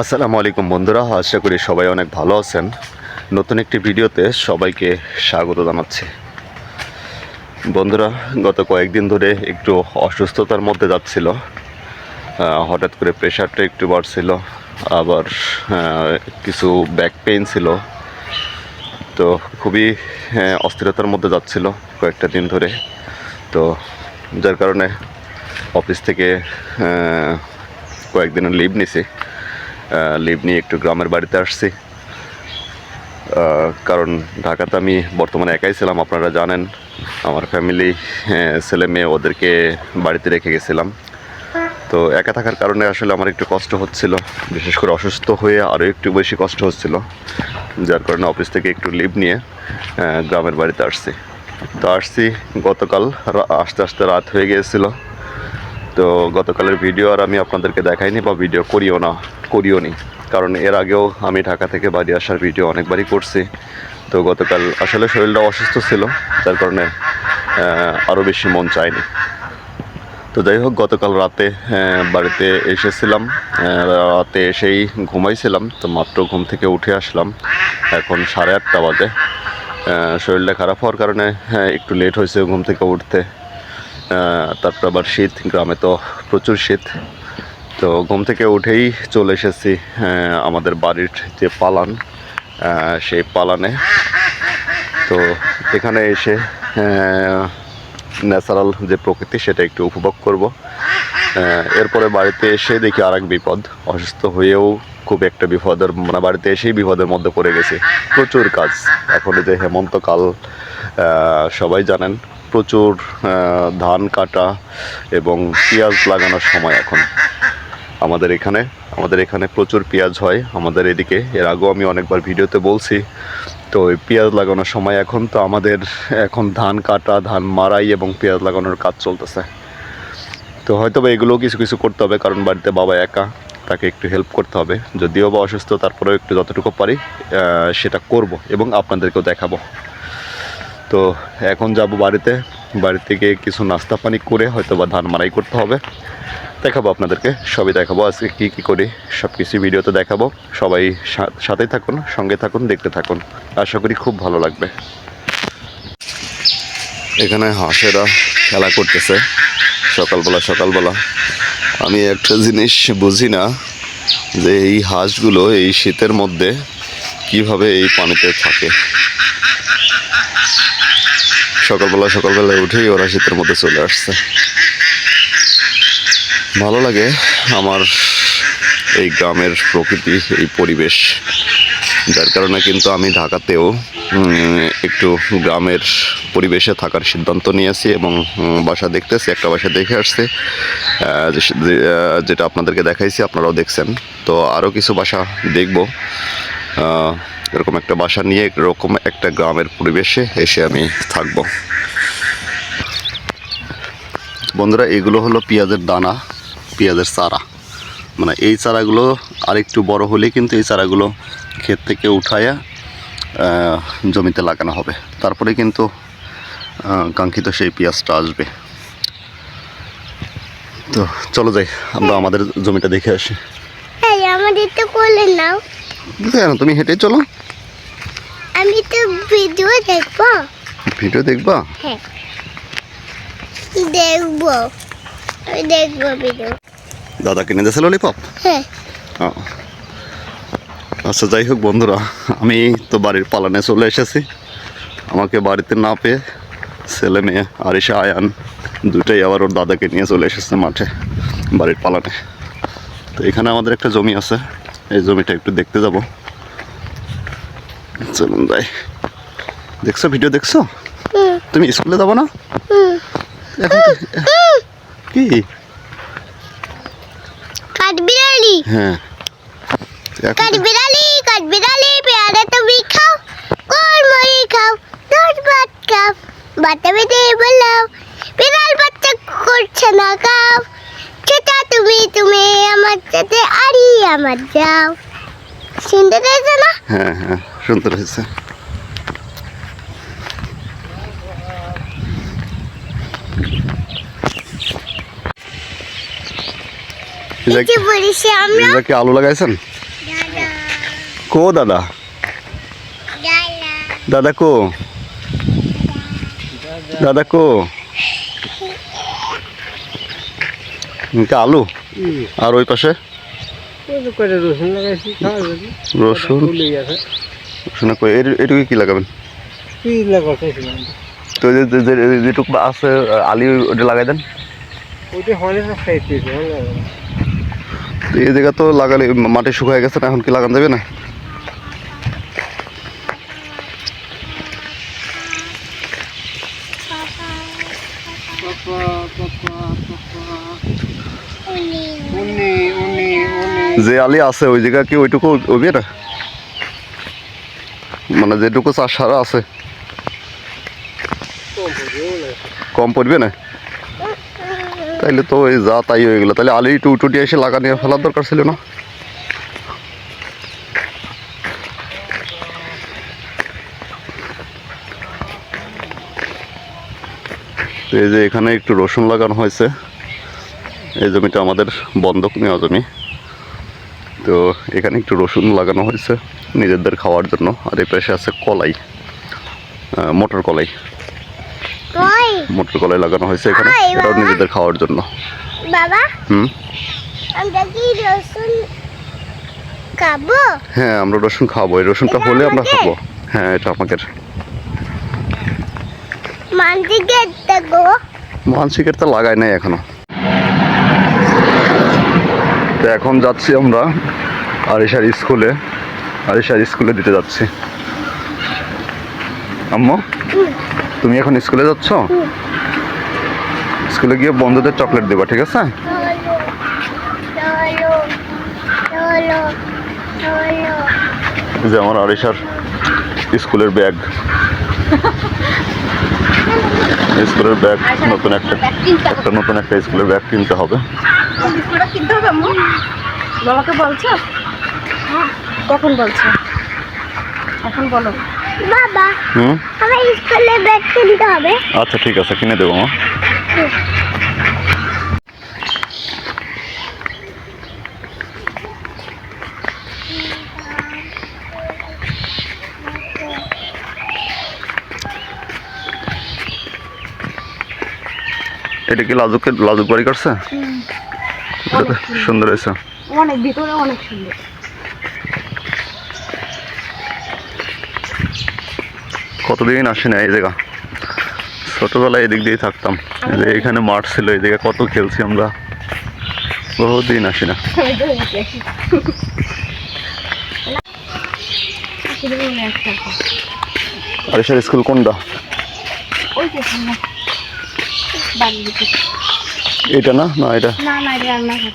আসসালামু আলাইকুম বন্ধুরা, আশা করি সবাই অনেক ভালো আছেন। নতুন একটি ভিডিওতে সবাইকে স্বাগত জানাচ্ছি। বন্ধুরা, গত কয়েকদিন ধরে একটু অসুস্থতার মধ্যে যাচ্ছিল। হঠাৎ করে প্রেশারটা একটু বাড়ছিল, আবার কিছু ব্যাক পেইন ছিল। তো খুবই অস্থিরতার মধ্যে যাচ্ছিল কয়েকটা দিন ধরে। তো যার কারণে অফিস থেকে কয়েকদিনের লিভ নিছি। লিভ নিয়ে একটু গ্রামের বাড়িতে আসছি। কারণ ঢাকাতে আমি বর্তমানে একাই ছিলাম, আপনারা জানেন। আমার ফ্যামিলি ছেলে মেয়ে, ওদেরকে বাড়িতে রেখে গেছিলাম। তো একা থাকার কারণে আসলে আমার একটু কষ্ট হচ্ছিল। বিশেষ করে অসুস্থ হয়ে আরও একটু বেশি কষ্ট হচ্ছিল। যার কারণে অফিস থেকে একটু লিভ নিয়ে গ্রামের বাড়িতে আসছি। তো আসছি গতকাল আস্তে আস্তে রাত হয়ে গিয়েছিল। তো গতকালের ভিডিও আর আমি আপনাদেরকে দেখাইনি বা ভিডিও করিও না করিও নি। কারণ এর আগেও আমি ঢাকা থেকে বাড়ি আসার ভিডিও অনেকবারই করছি। তো গতকাল আসলে শরীরটা অসুস্থ ছিল যার কারণে আরও বেশি মন চায়নি তো যাই হোক গতকাল রাতে বাড়িতে এসেছিলাম রাতে এসেই ঘুমাইছিলাম তো মাত্র ঘুম থেকে উঠে আসলাম। এখন সাড়ে আটটা বাজে। শরীরটা খারাপ হওয়ার কারণে হ্যাঁ, একটু লেট হয়েছে ঘুম থেকে উঠতে। তারপর আবার শীত, গ্রামে তো প্রচুর শীত। তো ঘুম থেকে উঠেই চলে এসেছি আমাদের বাড়ির যে পালান সেই পালানে। তো এখানে এসে ন্যাচারাল যে প্রকৃতি সেটা একটু উপভোগ করব। এরপরে বাড়িতে এসে দেখি আর এক বিপদ। অসুস্থ হয়েও খুব একটা বিপদের মানে বাড়িতে এসেই বিপদের মধ্যে পড়ে গেছে। প্রচুর কাজ। এখন যে হেমন্তকাল সবাই জানেন প্রচুর ধান কাটা এবং পেঁয়াজ লাগানোর সময় এখন। আমাদের এখানে আমাদের এখানে প্রচুর পেঁয়াজ হয়, আমাদের এদিকে। এর আগেও আমি অনেকবার ভিডিওতে বলছি, তো ওই পেঁয়াজ লাগানোর সময় এখন তো আমাদের এখন ধান কাটা, ধান মারাই এবং পেঁয়াজ লাগানোর কাজ চলতেছে। তো হয়তো বা এগুলোও কিছু কিছু করতে হবে, কারণ বাড়িতে বাবা একা, তাকে একটু হেল্প করতে হবে। যদিও বা অসুস্থ, তারপরেও একটু যতটুকু পারি সেটা করব এবং আপনাদেরকেও দেখাবো। তো এখন যাব বাড়িতে। বাড়ি থেকে কিছু নাস্তা পানি করে হয়তো বা ধান মারাই করতে হবে। দেখাবো আপনাদেরকে, সবই দেখাবো। আজকে কী কী করি সব কিছু ভিডিওতে দেখাবো। সবাই সা- সাথেই থাকুন, সঙ্গে থাকুন, দেখতে থাকুন। আশা করি খুব ভালো লাগবে। এখানে হাঁসেরা খেলা করতেছে, সকালবেলা সকালবেলা। আমি একটা জিনিস বুঝি না, যে এই হাঁসগুলো এই শীতের মধ্যে কীভাবে এই পানিতে থাকে। সকালবেলা সকালবেলা উঠেই ওরা শীতের মধ্যে চলে আসছে। ভালো লাগে আমার এই গ্রামের প্রকৃতি, এই পরিবেশ, যার কারণে কিন্তু আমি ঢাকাতেও একটু গ্রামের পরিবেশে থাকার সিদ্ধান্ত নিয়েছি এবং বাসা দেখতেছি, একটা বাসা দেখে আসছি। যেটা আপনাদেরকে দেখাইছি, আপনারাও দেখছেন। তো আরও কিছু বাসা দেখব। এরকম একটা বাসা নিয়ে এরকম একটা গ্রামের পরিবেশে এসে আমি থাকব। বন্ধুরা এগুলো হলো পেঁয়াজের দানা পেঁয়াজের চারা। মানে এই চারাগুলো আরেকটু বড় হলে কিন্তু এই চারাগুলো ক্ষেত থেকে আহ, জমিতে লাগানো হবে। তারপরে কিন্তু কাঙ্ক্ষিত সেই পেঁয়াজটা আসবে। তো চলো যাই আমরা আমাদের জমিটা দেখে আসি। আমাদের তো করলে নাও। কেন? তুমি হেঁটে চলো। আমি তো ভিডিও দেখব। ভিডিও দেখবা? হ্যাঁ। দেখব। আমি দেখব ভিডিও। দাদা কিনে দিয়েছে ললিপপ হ্যাঁ। আচ্ছা যাই হোক বন্ধুরা আমি তো বাড়ির পালানে চলে এসেছি। আমাকে বাড়িতে না পেয়ে ছেলে মেয়ে আরিশা আয়ান দুটাই আবার ওর দাদাকে নিয়ে চলে এসেছে মাঠে বাড়ির পালানে। তো এখানে আমাদের একটা জমি আছে। এই জমিটা একটু দেখতে যাব। চলুন যাই। দেখছ ভিডিও দেখছ? তুমি স্কুলে যাব না? এখন কি কাঠবিড়ালি হ্যাঁ। কাঠবিড়ালি কাঠবিড়ালি পেয়ারা তুমি খাও কোন মরি খাও দশ ভাত খাও বাতা বেঁধে বলাও বিড়াল বাচ্চা করছে না খাও। তুমি তুমি আমার সাথে আরি আমার যাও। শুনতে পেয়েছ না? হ্যাঁ হ্যাঁ আলু লাগাইছেন? কো দাদা। দাদা কো? দাদা কো এটা আলু? আর ওই পাশে? রসুন লাগাইছি রসুন? রসুন? এটুকু কি লাগাবেন? কি লাগাইছিলাম তো যেটুকু আছে আলি ওটা লাগাই দেন। এই জায়গা তো লাগালে মাটি শুকায় গেছে না এখন কি লাগান যাবে না? যে আলি আছে, ওই জায়গা কি ওইটুকু ওবে না? মানে যেটুকু চাষ সারা আছে। কম পড়বে না? তাইলে তো ওই যা তাই হয়ে গেলো। তাহলে আলি টু টুটি এসে লাগা নিয়ে ফেলার দরকার ছিল না? এই যে এখানে একটু রসুন লাগানো হয়েছে। এই জমিটা আমাদের বন্ধক নেওয়া জমি। তো এখানে একটু রসুন লাগানো হয়েছে নিজেদের খাওয়ার জন্য। আর এই পাশে আছে কলাই মটর কলাই। মটর কলাই লাগানো হয়েছে এখানে এটাও নিজেদের খাওয়ার জন্য। বাবা? হুম? আমরা কি রসুন খাব? হ্যাঁ আমরা রসুন খাব। এই রসুনটা হলে আমরা? খাব। হ্যাঁ এটা আমাদের। মানসিকের তো লাগাই নাই এখনও। তো এখন যাচ্ছি আমরা আরিশার স্কুলে। আরিশার স্কুলে দিতে যাচ্ছি। আম্মু, তুমি এখন স্কুলে যাচ্ছ? স্কুলে গিয়ে বন্ধুদের চকলেট দেবা, ঠিক আছে? যে আমার আরিশার স্কুলের ব্যাগ। স্কুলের ব্যাগ, নতুন একটা একটা নতুন একটা স্কুলের ব্যাগ কিনতে হবে। বিস্কুটটা কিনতে হবে আম্মু? বাবাকে বলছো? কখন বলছো? এখন বলো। বাবা হুম? আমার স্কুলে ব্যাগ কিনতে হবে। আচ্ছা ঠিক আছে কিনে দেবো মা। এটা কি লাজুকের লাজুক বাড়ি করছে? সুন্দর। হয়েছে। অনেক ভিতরে অনেক সুন্দর। কতদিন আসি না এই জায়গা? ছোটবেলায় এদিক দিয়ে থাকতাম। যে এখানে মাঠ ছিল এই জায়গায় কত খেলছি আমরা। বহুদিন আসি না। আরিশার স্কুল কোনটা? এটা না? না এটা। না না এটা রান্নাঘর।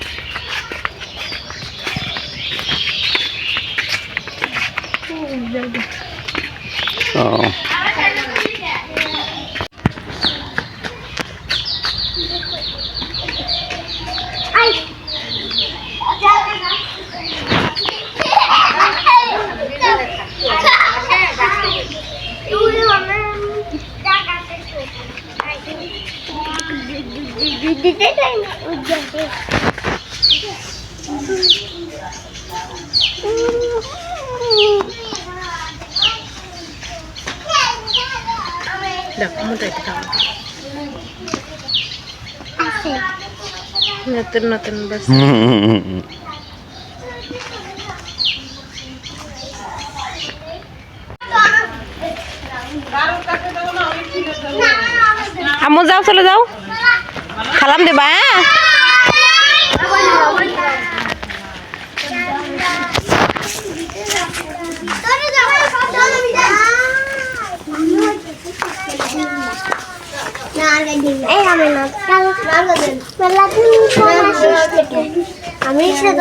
ও, দেখো নতুন নতুন বাস যাও চলে যাও। খালাম দেবা হ্যাঁ আমি আমার কাছে দে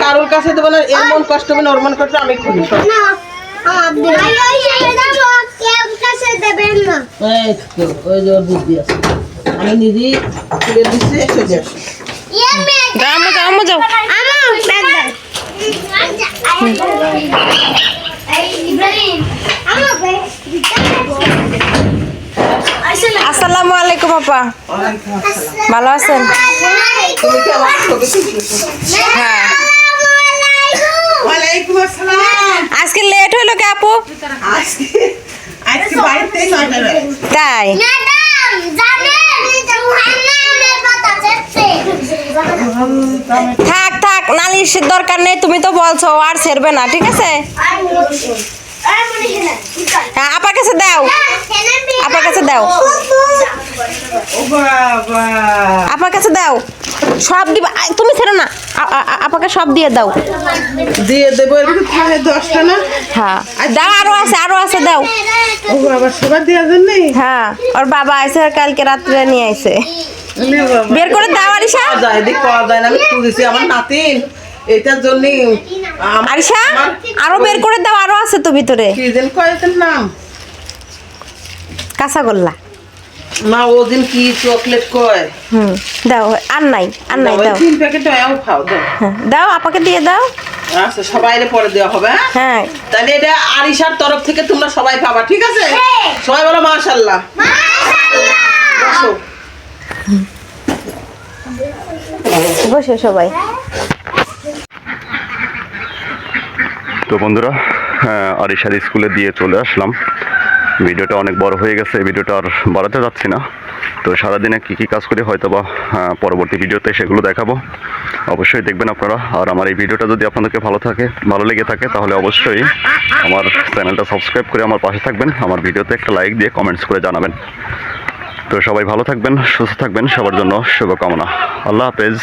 কারোর কাছে দেবো না এর মন কষ্ট হবে না ওর মন কষ্ট আমি তো, আছে। আমি নিজেই তুলে দিচ্ছি সোজা ইয়ে মে যাও আম্মু যাও। ইব্রাহিম আসসালামু আলাইকুম, আপা। ভালো আছেন? হ্যাঁ। আজকে লেট হইল কে, আপু? তাই? থাক থাক, নালিশের দরকার নেই, তুমি তো বলছো আর ছেড়বে না, ঠিক আছে? হ্যাঁ আপার কাছে দাও। আপার কাছে দাও। আপার কাছে দাও। সব দিবা তুমি ছেড়ো না। আপাকে সব দিয়ে দাও। দিয়ে দেবো দশটা না? হ্যাঁ। দাও আরও আছে আরও আছে দাও। ও বাবা সবার দেওয়ার জন্য হ্যাঁ ওর বাবা আইসে কালকে রাত্রে নিয়ে আইছে। বের করে দাও পাওয়া যায় এদিক পাওয়া যায় না আমি খুঁজেছি আমার নাতিন। এটার জন্য আরিশা আরও বের করে দাও আরও আছে তো ভিতরে। কি যেন কয়েকটার নাম? কাঁচাগোল্লা। না ও কি চকলেট কয়? হুম দাও আর নাই আর নাই দাও, তিন প্যাকেট আও খাও দাও। হ্যাঁ, দাও আপাকে দিয়ে দাও। আচ্ছা সবাই পরে দেওয়া হবে হ্যাঁ? হ্যাঁ। তাহলে এটা আরিশার তরফ থেকে তোমরা সবাই পাবা ঠিক আছে? সবাই বলো। বসে সবাই। তো বন্ধুরা আরিশার স্কুলে দিয়ে চলে আসলাম। ভিডিওটা অনেক বড় হয়ে গেছে ভিডিওটা আর বাড়াতে যাচ্ছি না। তো সারাদিনে কী কী কাজ করি হয়তো বা পরবর্তী ভিডিওতে সেগুলো দেখাবো। অবশ্যই দেখবেন আপনারা। আর আমার এই ভিডিওটা যদি আপনাদেরকে ভালো থাকে, ভালো লেগে থাকে, তাহলে অবশ্যই আমার চ্যানেলটা সাবস্ক্রাইব করে আমার পাশে থাকবেন। আমার ভিডিওতে একটা লাইক দিয়ে কমেন্টস করে জানাবেন। তো সবাই ভালো থাকবেন, সুস্থ থাকবেন। সবার জন্য শুভকামনা। আল্লাহ হাফেজ।